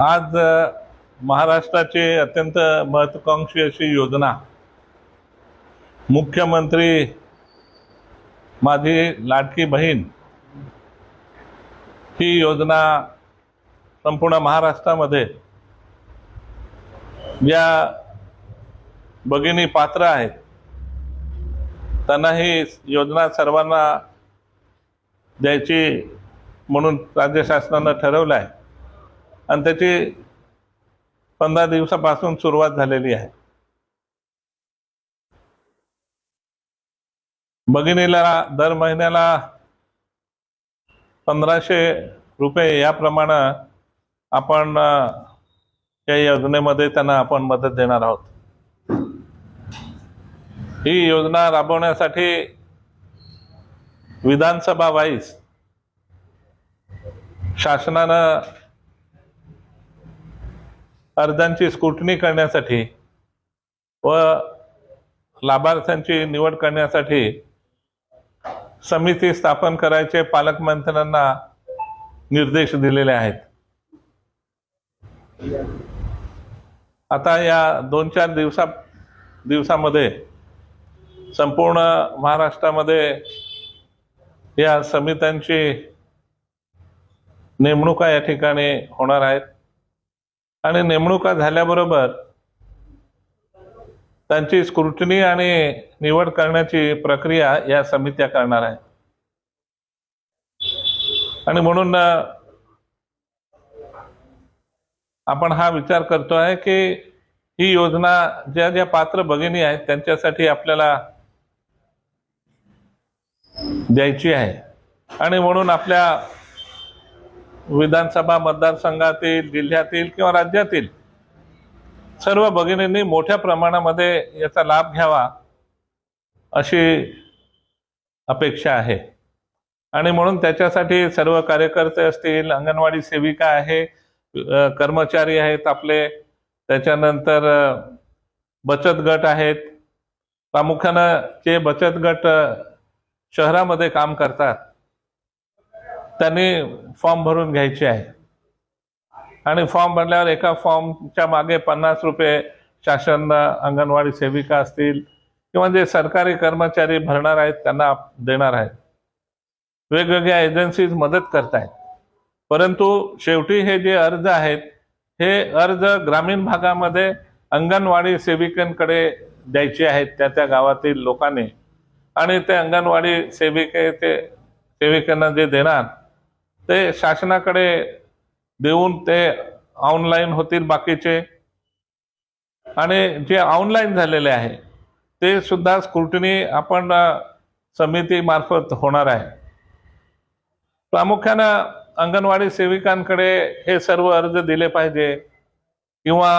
आज महाराष्ट्राची अत्यंत महत्वाकांक्षी अशी योजना. मुख्यमंत्री माझी लाडकी बहीण ही योजना संपूर्ण महाराष्ट्रामध्ये ज्या भगिनी पात्र आहेत त्यांना ही योजना सर्वांना द्यायची म्हणून राज्य शासनानं ठरवलं आहे. आणि त्याची पंधरा दिवसापासून सुरुवात झालेली आहे. भगिनीला दर महिन्याला पंधराशे रुपये याप्रमाणे आपण या योजनेमध्ये त्यांना आपण मदत देणार आहोत. ही योजना राबवण्यासाठी विधानसभा वाईज शासनानं अर्जांची स्क्रुटनी करण्यासाठी व लाभार्थ्यांची निवड करण्यासाठी समिती स्थापन करायचे पालकमंत्र्यांना निर्देश दिलेले आहेत. आता या दोन चार दिवसा दिवसामध्ये संपूर्ण महाराष्ट्रामध्ये या समित्यांची नेमणुका या ठिकाणी होणार आहेत. आणि नेमणुका झाल्याबरोबर त्यांची स्क्रुटनी आणि निवड करण्याची प्रक्रिया या समित्या करणार आहे आणि म्हणून आपण हा विचार करतो आहे की ही योजना ज्या ज्या पात्र भगिनी आहेत त्यांच्यासाठी आपल्याला द्यायची आहे. आणि म्हणून आपल्या विधानसभा मतदारसंघातील जिल्ह्यातील किंवा राज्यातील सर्व भगिनींनी मोठ्या प्रमाणामध्ये याचा लाभ घ्यावा अशी अपेक्षा आहे. आणि म्हणून त्याच्यासाठी सर्व कार्यकर्ते असतील अंगणवाडी सेविका आहे कर्मचारी आहेत आपले त्याच्यानंतर बचत गट आहेत. प्रामुख्यानं जे बचत गट शहरामध्ये काम करतात त्यांनी फॉर्म भरून घ्यायचे आहे. आणि फॉर्म भरल्यावर एका फॉर्मच्या मागे पन्नास रुपये शासन अंगणवाडी सेविका असतील किंवा जे सरकारी कर्मचारी भरणार आहेत त्यांना देणार आहेत. वेगवेगळ्या एजन्सीज मदत करतायत. परंतु शेवटी हे जे अर्ज आहेत हे अर्ज ग्रामीण भागामध्ये अंगणवाडी सेविकांकडे द्यायचे आहेत त्या त्या गावातील लोकांनी. आणि ते अंगणवाडी सेविके ते सेविकांना जे देणार ते शासनाकडे देऊन ते ऑनलाईन होतील बाकीचे. आणि जे ऑनलाईन झालेले आहे ते सुद्धा स्क्रुटनी आपण समितीमार्फत होणार आहे. प्रामुख्यानं अंगणवाडी सेविकांकडे हे सर्व अर्ज दिले पाहिजे. किंवा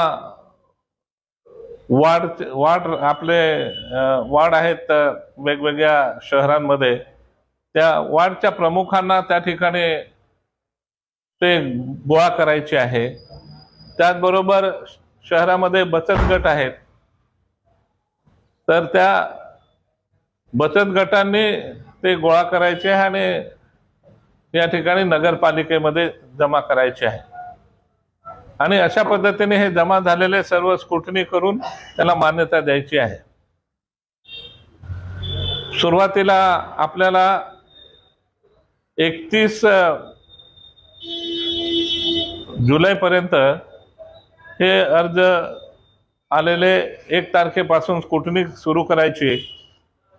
वार्ड वार्ड आपले वार्ड आहेत वेगवेगळ्या शहरांमध्ये. त्या वार्डच्या प्रमुखांना त्या ठिकाणी ते गोळा करायचे आहे. त्याचबरोबर शहरामध्ये बचत गट आहेत. तर त्या बचत गटांनी ते गोळा करायचे आहे आणि या ठिकाणी नगरपालिकेमध्ये जमा करायचे आहे. आणि अशा पद्धतीने हे जमा झालेले सर्व स्क्रुटनी करून त्याला मान्यता द्यायची आहे. सुरुवातीला आपल्याला एकतीस जुलैपर्यंत हे अर्ज आलेले एक तारखेपासून स्क्रुटनी सुरू करायची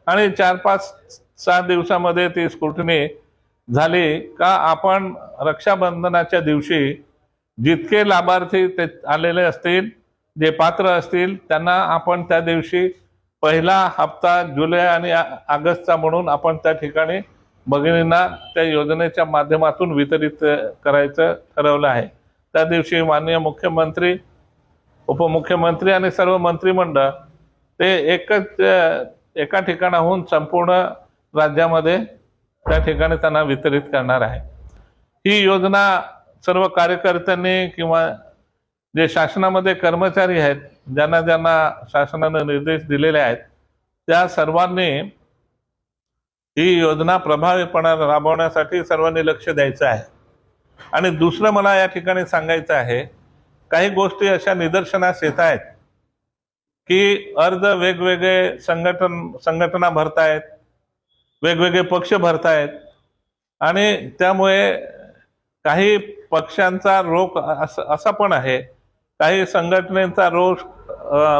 आणि चार पाच सहा दिवसामध्ये ती स्क्रुटनी झाली का आपण रक्षाबंधनाच्या दिवशी जितके लाभार्थी ते आलेले असतील जे पात्र असतील त्यांना आपण त्या दिवशी पहिला हप्ता जुलै आणि ऑगस्टचा म्हणून आपण त्या ठिकाणी भगिनींना त्या योजनेच्या माध्यमातून वितरित करायचं ठरवलं आहे. त्या दिवशी माननीय मुख्यमंत्री उपमुख्यमंत्री आणि सर्व मंत्रिमंडळ ते एकच एका ठिकाणाहून संपूर्ण राज्यामध्ये त्या ठिकाणी त्यांना वितरित करणार आहे. ही योजना सर्व कार्यकर्त्यांनी किंवा जे शासनामध्ये कर्मचारी आहेत ज्यांना ज्यांना शासनानं निर्देश दिलेले आहेत त्या सर्वांनी ही योजना प्रभावीपणे राबवण्यासाठी सर्वांनी लक्ष द्यायचं आहे. आणि दुसरं मला या ठिकाणी सांगायचं आहे काही गोष्टी अशा निदर्शनास येत आहेत की अर्ज वेगवेगळे संघटन संघटना भरतायत वेगवेगळे पक्ष भरतायत आणि त्यामुळे काही पक्षांचा रोख असं असा पण आहे काही संघटनेचा रोष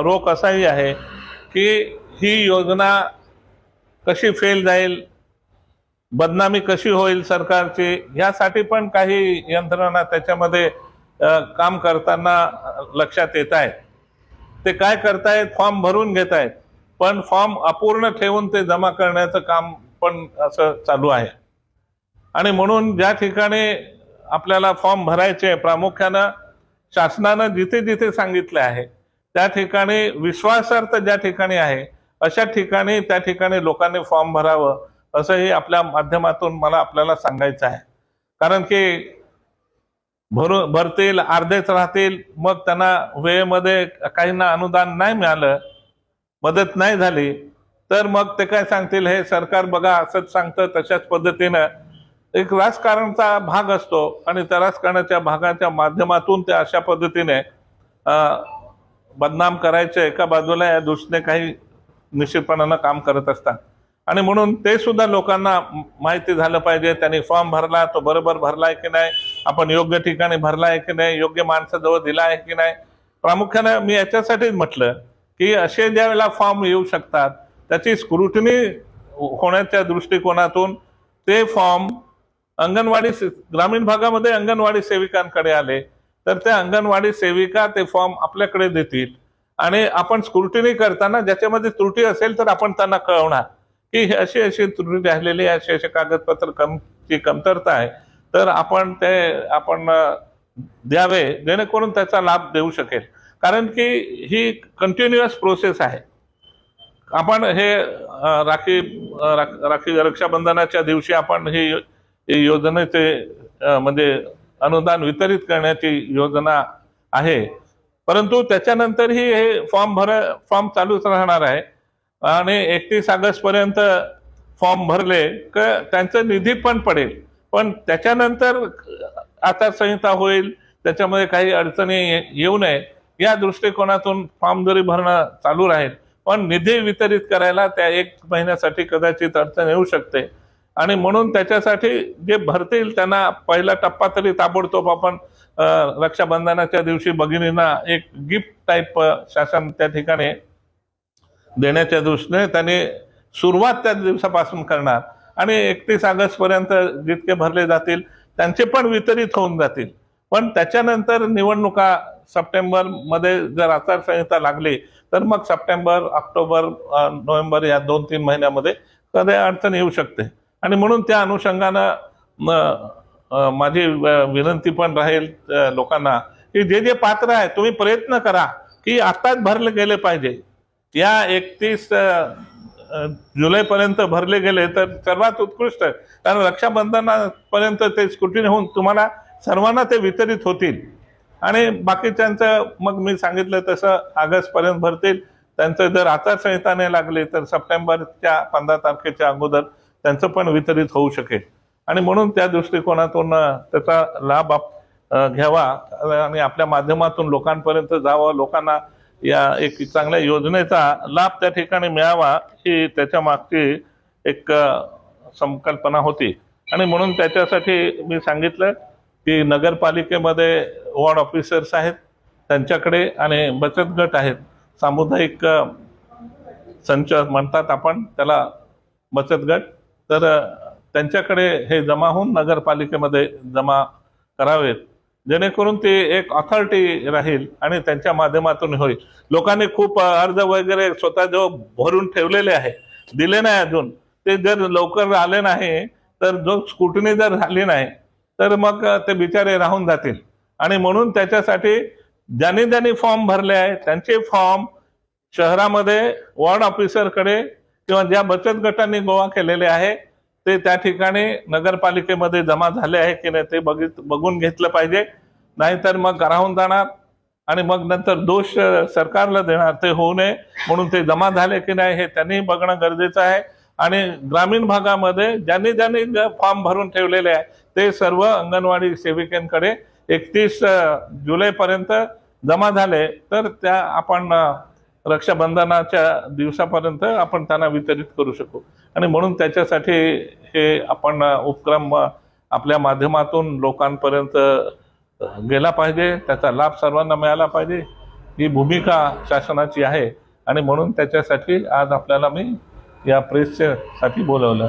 रोख असाही आहे की ही योजना कशी फेल जाईल बदनामी कशी होईल सरकारची यासाठी पण काही यंत्रणा त्याच्यामध्ये काम करताना लक्षात येत आहेत. ते काय करतायत फॉर्म भरून घेत आहेत पण फॉर्म अपूर्ण ठेवून ते जमा करण्याचं काम पण असं चालू आहे. आणि म्हणून ज्या ठिकाणी आपल्याला फॉर्म भरायचे प्रामुख्यानं शासनानं जिथे जिथे सांगितले आहे त्या ठिकाणी विश्वासार्थ ज्या ठिकाणी आहे अशा ठिकाणी त्या ठिकाणी लोकांनी फॉर्म भरावं असंही आपल्या माध्यमातून मला आपल्याला सांगायचं आहे. कारण की भरू भरतील अर्धेच राहतील मग त्यांना वेळेमध्ये काहींना अनुदान नाही मिळालं मदत नाही झाली तर मग ते काय सांगतील? हे सरकार बघा असंच सांगतं तशाच पद्धतीनं. एक राजकारणाचा भाग असतो आणि त्या राजकारणाच्या भागाच्या माध्यमातून ते अशा पद्धतीने बदनाम करायचे. एका बाजूला या दृष्टीने काही निश्चितपणानं काम करत असतात. आणि म्हणून ते सुद्धा लोकांना माहिती झालं पाहिजे त्यांनी फॉर्म भरला तो बरोबर भरला आहे की नाही आपण योग्य ठिकाणी भरला आहे की नाही योग्य माणसाजवळ दिला आहे की नाही. प्रामुख्यानं मी याच्यासाठीच म्हटलं की असे ज्या वेळेला फॉर्म येऊ शकतात त्याची स्क्रुटनी होण्याच्या दृष्टिकोनातून ते फॉर्म अंगणवाडी से- ग्रामीण भागामध्ये अंगणवाडी सेविकांकडे आले तर त्या अंगणवाडी सेविका ते फॉर्म आपल्याकडे देतील. आणि आपण स्क्रुटिनी करताना ज्याच्यामध्ये त्रुटी असेल तर आपण त्यांना कळवणार. की हे अशी अशी त्रुटी राहिलेली आहे असे कागदपत्र कम ची कमतरता आहे. तर आपण ते आपण द्यावे जेणेकरून त्याचा लाभ देऊ शकेल. कारण की ही कंटिन्युअस प्रोसेस आहे. आपण हे राखी राखी रक्षाबंधनाच्या दिवशी आपण ही योजनेचे म्हणजे अनुदान वितरित करण्याची योजना आहे. परंतु त्याच्यानंतरही हे फॉर्म भर फॉर्म चालूच राहणार आहे. आणि एकतीस ऑगस्ट पर्यंत फॉर्म भरले क त्यांचं निधी पण पडेल. पण त्याच्यानंतर आचारसंहिता होईल त्याच्यामध्ये काही अडचणी येऊ नये या दृष्टिकोनातून फॉर्म जरी भरणं चालू राहील पण निधी वितरित करायला त्या एक महिन्यासाठी कदाचित अडचण येऊ शकते. आणि म्हणून त्याच्यासाठी जे भरतील त्यांना पहिला टप्पा तरी ताबडतोब आपण रक्षाबंधनाच्या दिवशी भगिनींना एक गिफ्ट टाईप शासन त्या ठिकाणी देण्याच्या दृष्टीने त्याने सुरुवात त्या दिवसापासून करणार. आणि एकतीस ऑगस्टपर्यंत जितके भरले जातील त्यांचे पण वितरित होऊन जातील. पण त्याच्यानंतर निवडणुका सप्टेंबरमध्ये जर आचारसंहिता लागली तर मग सप्टेंबर ऑक्टोबर नोव्हेंबर या दोन तीन महिन्यामध्ये कधी अडचण येऊ शकते. आणि म्हणून त्या अनुषंगानं माझी विनंती पण राहील लोकांना की जे जे पात्र आहे तुम्ही प्रयत्न करा की आत्ताच भरले गेले पाहिजे. या एकतीस जुलैपर्यंत भरले गेले तर सर्वात उत्कृष्ट कारण रक्षाबंधनापर्यंत ते स्कुटीने होऊन तुम्हाला सर्वांना ते वितरित होतील. आणि बाकीच्यांचं मग मी सांगितलं तसं ऑगस्टपर्यंत भरतील. त्यांचं जर आचारसंहिता नाही लागली तर सप्टेंबरच्या पंधरा तारखेच्या अगोदर त्यांचं पण वितरित होऊ शकेल. आणि म्हणून त्या दृष्टिकोनातून त्याचा लाभ घ्यावा. आणि आपल्या माध्यमातून लोकांपर्यंत जावं. लोकांना या एक चांगल्या योजनेचा लाभ त्या ठिकाणी मिळावा ही त्याच्या मागची एक संकल्पना होती. आणि म्हणून त्याच्यासाठी मी सांगितलं की नगरपालिकेमध्ये वॉर्ड ऑफिसर्स आहेत त्यांच्याकडे आणि बचत गट आहेत. सामुदायिक संच म्हणतात आपण त्याला बचत गट. तर त्यांच्याकडे हे जमा होऊन नगरपालिकेमध्ये जमा करावेत. जेणेकरून ते एक ऑथॉरिटी राहील आणि त्यांच्या माध्यमातून होईल. लोकांनी खूप अर्ज वगैरे स्वतः जो भरून ठेवलेले आहे दिले नाही अजून ते जर लवकर आले नाही तर जो स्कुटनी जर झाली नाही तर मग ते बिचारे राहून जातील. आणि म्हणून त्याच्यासाठी ज्यांनी ज्यांनी फॉर्म भरले आहे त्यांचे फॉर्म शहरामध्ये वॉर्ड ऑफिसरकडे किंवा ज्या बचत गटांनी गोळा केलेले आहे ते त्या ठिकाणी नगरपालिकेमध्ये जमा झाले आहे की नाही ते बघित बघून घेतलं पाहिजे. नाहीतर मग राहून जाणार आणि मग नंतर दोष सरकारला देणार. ते होऊ नये म्हणून ते जमा झाले की नाही हे त्यांनी बघणं गरजेचं आहे. आणि ग्रामीण भागामध्ये ज्यांनी ज्यांनी फॉर्म भरून ठेवलेले आहे ते सर्व अंगणवाडी सेविकांकडे एकतीस जुलैपर्यंत जमा झाले. तर त्या आपण रक्षाबंधनाच्या दिवसापर्यंत आपण त्यांना वितरित करू शकू. आणि म्हणून त्याच्यासाठी हे आपण उपक्रम आपल्या माध्यमातून लोकांपर्यंत गेला पाहिजे. त्याचा लाभ सर्वांना मिळाला पाहिजे. ही भूमिका शासनाची आहे. आणि म्हणून त्याच्यासाठी आज आपल्याला मी या प्रेससाठी बोलवलं.